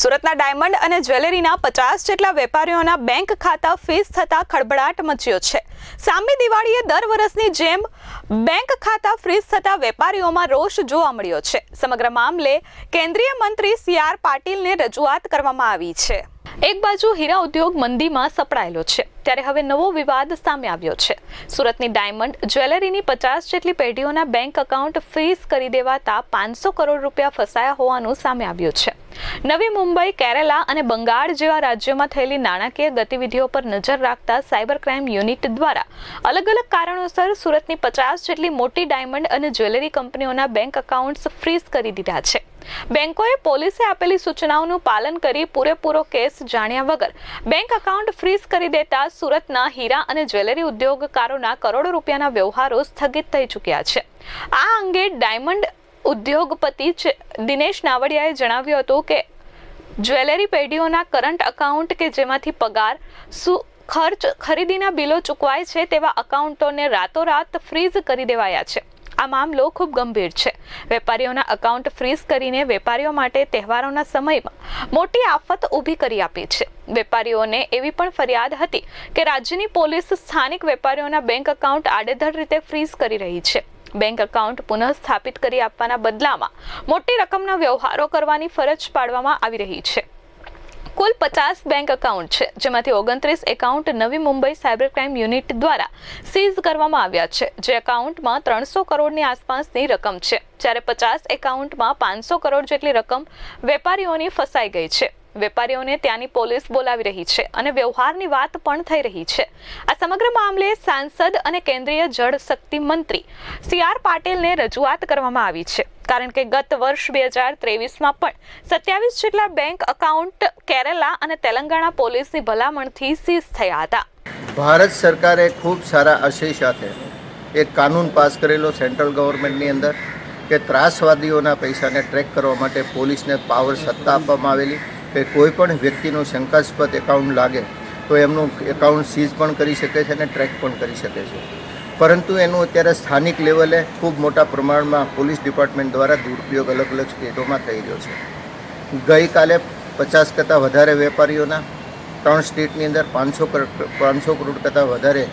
સુરતના ડાયમંડ અને જ્વેલરીના પચાસ જેટલા વેપારીઓના બેંક ખાતા ફીસ થતા ખળભળાટ મચ્યો છે. સામે દિવાળીએ દર વર્ષની જેમ બેંક ખાતા ફ્રીઝ થતા વેપારીઓમાં રોષ જોવા મળ્યો છે. સમગ્ર મામલે કેન્દ્રીય મંત્રી સી આર પાટીલને રજૂઆત કરવામાં આવી છે. એક બાજુ હીરા ઉદ્યોગ મંદીમાં સપડાયેલો છે. ત્યારે હવે નવો વિવાદ સામે આવ્યો છે. સુરતની ડાયમંડ જ્વેલરીની પચાસ જેટલી પેઢીઓના બેંક એકાઉન્ટ ફ્રીઝ કરી દેવાતા પાંચસો કરોડ રૂપિયા ફસાયા હોવાનું સામે આવ્યું છે. નવી મુંબઈ, કેરેલા અને બંગાળ જેવા રાજ્યોમાં થયેલી નાણાકીય ગતિવિધિઓ પર નજર રાખતા સાયબર ક્રાઇમ યુનિટ દ્વારા અલગ અલગ કારણોસર સુરતની પચાસ જેટલી મોટી ડાયમંડ અને જ્વેલરી કંપનીઓના બેંક એકાઉન્ટ્સ ફ્રીઝ કરી દીધા છે. બેંકોએ પોલીસે આપેલી સૂચનાઓનું પાલન કરી પૂરેપૂરો કેસ જાણ્યા વગર બેંક એકાઉન્ટ ફ્રીઝ કરી દેતા સુરતના હીરા અને જ્વેલરી ઉદ્યોગકારોના કરોડો રૂપિયાના વ્યવહારો સ્થગિત થઈ ચૂક્યા છે. આ અંગે ડાયમંડ ઉદ્યોગપતિ દિનેશ નાવડિયાએ જણાવ્યું હતું કે જ્વેલરી પેઢીઓના કરંટ એકાઉન્ટ કે જેમાંથી પગાર, સુ ખર્ચ, ખરીદીના બિલો ચૂકવાય છે તેવા એકાઉન્ટોને રાતોરાત ફ્રીઝ કરી દેવાયા છે. આ મામલો ખૂબ ગંભીર છે. વેપારીઓના એકાઉન્ટ ફ્રીઝ કરીને વેપારીઓ માટે તહેવારોના સમયમાં મોટી આફત ઊભી કરી આપી છે. વેપારીઓને એવી પણ ફરિયાદ હતી કે રાજ્યની પોલીસ સ્થાનિક વેપારીઓના બેંક એકાઉન્ટ આડેધડ રીતે ફ્રીઝ કરી રહી છે. બેંક એકાઉન્ટ પુનઃ સ્થાપિત કરી આપવાના બદલામાં મોટી રકમના વ્યવહારો કરવાની ફરજ પાડવામાં આવી રહી છે. કુલ પચાસ બેંક એકાઉન્ટ છે, જેમાંથી ઓગણત્રીસ account Navi Mumbai cyber crime unit દ્વારા સીઝ કરવામાં આવ્યા છે, જે એકાઉન્ટમાં ત્રણસો કરોડની આસપાસની રકમ છે, જ્યારે પચાસ એકાઉન્ટમાં પાંચસો કરોડ જેટલી રકમ વેપારીઓની ફસાઈ ગઈ છે. વેપારીઓને ત્યાંની પોલીસ બોલાવી રહી છે અને વ્યવહારની વાત પણ થઈ રહી છે. આ સમગ્ર મામલે સાંસદ અને કેન્દ્રીય જળ શક્તિ મંત્રી સી આર પાટીલને રજૂઆત કરવામાં આવી છે. કારણ કે ગત વર્ષ બે હજાર ત્રેવીસમાં પણ સત્યાવીસ જેટલા બેંક એકાઉન્ટ કેરલા અને તેલંગાણા પોલીસની ભલામણથી સીઝ થયા હતા. ભારત સરકારે ખૂબ સારા આશય સાથે એક કાનૂન પાસ કરેલો સેન્ટ્રલ ગવર્મેન્ટની અંદર કે ત્રાસવાદીઓના પૈસાને ટ્રેક કરવા માટે પોલીસને પાવર સત્તા આપવામાં આવેલી. કે કોઈ પણ વ્યક્તિનું શંકાસ્પદ એકાઉન્ટ લાગે, તો એમનું એકાઉન્ટ સીઝ પણ કરી શકે છે અને ટ્રેક પણ કરી શકે છે. પરંતુ એનું અત્યારે સ્થાનિક લેવલે ખૂબ મોટા પ્રમાણમાં પોલીસ ડિપાર્ટમેન્ટ દ્વારા દુરુપયોગ અલગ અલગ સ્ટેટોમાં થઈ રહ્યો છે. ગઈકાલે પચાસ કરતાં વધારે વેપારીઓના, ત્રણ સ્ટેટની અંદર પાંચસો પાંચસો કરોડ કરતાં વધારે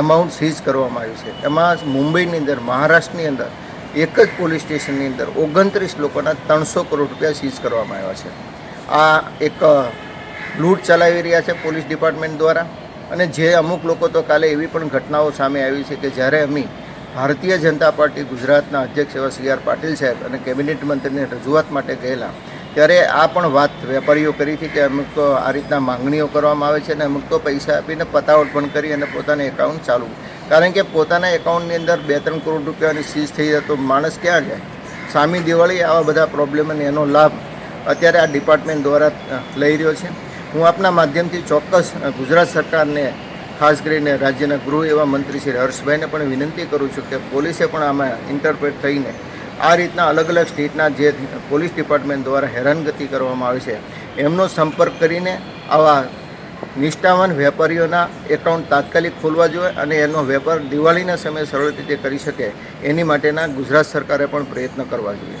એમાઉન્ટ સીઝ કરવામાં આવ્યું છે. એમાં મુંબઈની અંદર, મહારાષ્ટ્રની અંદર એક જ પોલીસ સ્ટેશનની અંદર ઓગણત્રીસ લોકોના ત્રણસો કરોડ રૂપિયા સીઝ કરવામાં આવ્યા છે. આ એક લૂંટ ચલાવી રહ્યા છે પોલીસ ડિપાર્ટમેન્ટ દ્વારા. અને જે અમુક લોકો તો કાલે એવી પણ ઘટનાઓ સામે આવી છે કે જ્યારે અમે ભારતીય જનતા પાર્ટી ગુજરાતના અધ્યક્ષ એવા સી આર પાટીલ સાહેબ અને કેબિનેટ મંત્રીને રજૂઆત માટે ગયેલા, ત્યારે આ પણ વાત વેપારીઓ કરી હતી કે અમુક તો આ રીતના માંગણીઓ કરવામાં આવે છે અને અમુક તો પૈસા આપીને પતાવટ પણ કરી અને પોતાના એકાઉન્ટ ચાલુ. કારણ કે પોતાના એકાઉન્ટની અંદર બે ત્રણ કરોડ રૂપિયાની સીઝ થઈ જાય તો માણસ ક્યાં જાય? સામી દિવાળી આવા બધા પ્રોબ્લેમ અને એનો લાભ અત્યારે આ ડિપાર્ટમેન્ટ દ્વારા લઈ રહ્યો છે. હું આપના માધ્યમથી ચોક્કસ ગુજરાત સરકારને, ખાસ કરીને રાજ્યના ગૃહ એવા મંત્રી શ્રી હર્ષભાઈને પણ વિનંતી કરું છું કે પોલીસે પણ આમાં ઇન્ટરપ્રેટ થઈને આ રીતના અલગ અલગ સ્ટેટના જે પોલીસ ડિપાર્ટમેન્ટ દ્વારા હેરાનગતિ કરવામાં આવે છે, એમનો સંપર્ક કરીને આવા નિષ્ઠાવાન વેપારીઓના એકાઉન્ટ તાત્કાલિક ખોલવા જોઈએ અને એનો વેપાર દિવાળીના સમયે સરળ રીતે કરી શકે, એની માટેના ગુજરાત સરકારે પણ પ્રયત્ન કરવા જોઈએ.